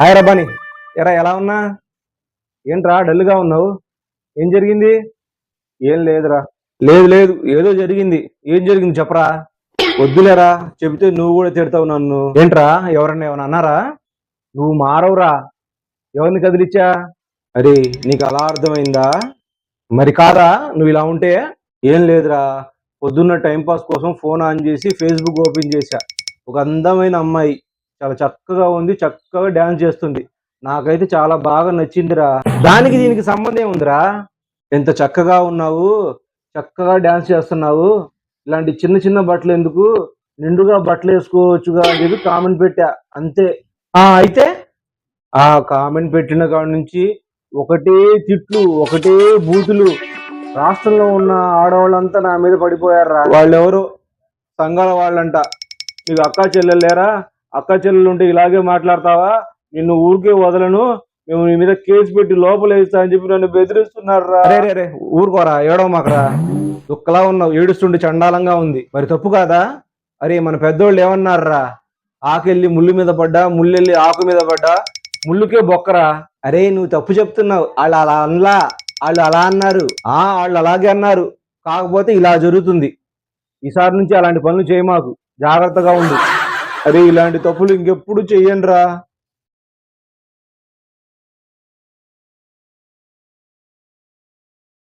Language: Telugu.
హాయ్ రబ్బాని ఎరా ఎలా ఉన్నా? ఏంట్రా డల్గా ఉన్నావు? ఏం జరిగింది? ఏం లేదురా. లేదు లేదు ఏదో జరిగింది. ఏం జరిగింది చెప్పరా? వద్దులేరా చెబితే నువ్వు కూడా తిడతావు నన్ను. ఏంట్రా ఎవరన్నా ఏమన్నా అన్నారా? నువ్వు మారవురా. ఎవరిని కదిలిచ్చా? అరే నీకు అలా అర్థమైందా? మరి కాదా నువ్వు ఇలా ఉంటే? ఏం లేదురా. పొద్దున్న టైంపాస్ కోసం ఫోన్ ఆన్ చేసి ఫేస్బుక్ ఓపెన్ చేశా. ఒక అందమైన అమ్మాయి. చాలా చక్కగా ఉంది చక్కగా డాన్స్ చేస్తుంది. నాకైతే చాలా బాగా నచ్చిందిరా. దానికి దీనికి సంబంధం ఏముందిరా? ఎంత చక్కగా ఉన్నావు చక్కగా డాన్స్ చేస్తున్నావు. ఇలాంటి చిన్న చిన్న బట్టలు ఎందుకు? నిండుగా బట్టలు వేసుకోవచ్చుగా అని చెప్పి కామెంట్ పెట్టా. అంతే. ఆ అయితే? ఆ కామెంట్ పెట్టిన కాడి నుంచి ఒకటే తిట్లు ఒకటే బూతులు. రాష్ట్రంలో ఉన్న ఆడవాళ్ళంతా నా మీద పడిపోయారా? వాళ్ళెవరు? సంఘాల వాళ్ళంట. నీకు అక్కా చెల్లెలు లేరా? అక్క చెల్లెలు ఉంటే ఇలాగే మాట్లాడతావా? నిన్ను ఊరికే వదలను. మేము నీ మీద కేసు పెట్టి లోపల వేస్తా అని చెప్పి నన్ను బెదిరిస్తున్నారు రే రే రే ఊరుకోరా ఏడవ మాకరా. దుక్కలా ఉన్నావు ఏడుస్తుండి చండాలంగా ఉంది. మరి తప్పు కాదా? అరే మన పెద్దోళ్ళు ఏమన్నారా ఆకెళ్ళి ముళ్ళు మీద పడ్డా ముళ్ళెళ్ళి ఆకు మీద పడ్డా? ముళ్ళుకే బొక్కరా. అరే నువ్వు తప్పు చెప్తున్నావు. వాళ్ళు అలా అనలా. వాళ్ళు అలా అన్నారు. ఆ వాళ్ళు అలాగే అన్నారు. కాకపోతే ఇలా జరుగుతుంది. ఈసారి నుంచి అలాంటి పనులు చేయమాకు. జాగ్రత్తగా ఉండు. అరే ఇలాంటి తప్పులు ఇంకెప్పుడు చెయ్యండి రా